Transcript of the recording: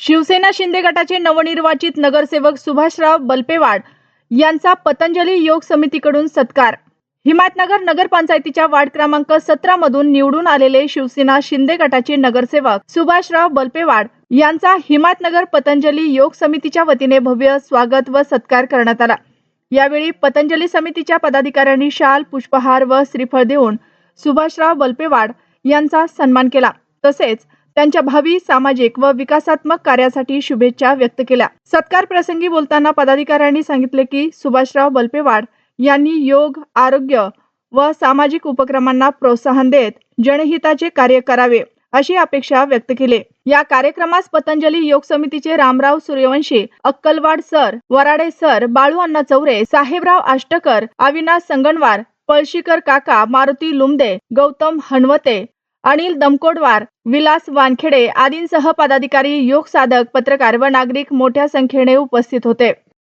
शिवसेना शिंदे गटाचे नवनिर्वाचित नगरसेवक सुभाषराव बलपेवाड यांचा पतंजली योग समितीकडून सत्कार. हिमायतनगर नगरपंचायतीच्या वार्ड क्रमांक सतरा मधून निवडून आलेले शिवसेना शिंदे गटाचे नगरसेवक सुभाषराव बलपेवाड यांचा हिमायतनगर पतंजली योग समितीच्या वतीने भव्य स्वागत व सत्कार करण्यात आला. यावेळी पतंजली समितीच्या पदाधिकाऱ्यांनी शाल पुष्पहार व श्रीफळ देऊन सुभाषराव बलपेवाड यांचा सन्मान केला. तसेच त्यांच्या भावी सामाजिक व विकासात्मक कार्यासाठी शुभेच्छा व्यक्त केल्या. सत्कार प्रसंगी बोलताना पदाधिकाऱ्यांनी सांगितले की सुभाषराव बलपेवाड यांनी योग आरोग्य व सामाजिक उपक्रमांना प्रोत्साहन देत जनहिताचे कार्य करावे अशी अपेक्षा व्यक्त केली. या कार्यक्रमास पतंजली योग समितीचे रामराव सूर्यवंशी अक्कलवाड सर वराडे सर बाळू अण्णा चौरे साहेबराव आष्टकर अविनाश संगणवार पळशीकर काका मारुती लुमदे गौतम हनवते अनिल दमकोडवार विलास वानखेडे आदींसह पदाधिकारी योग साधक पत्रकार व नागरिक मोठ्या संख्येने उपस्थित होते.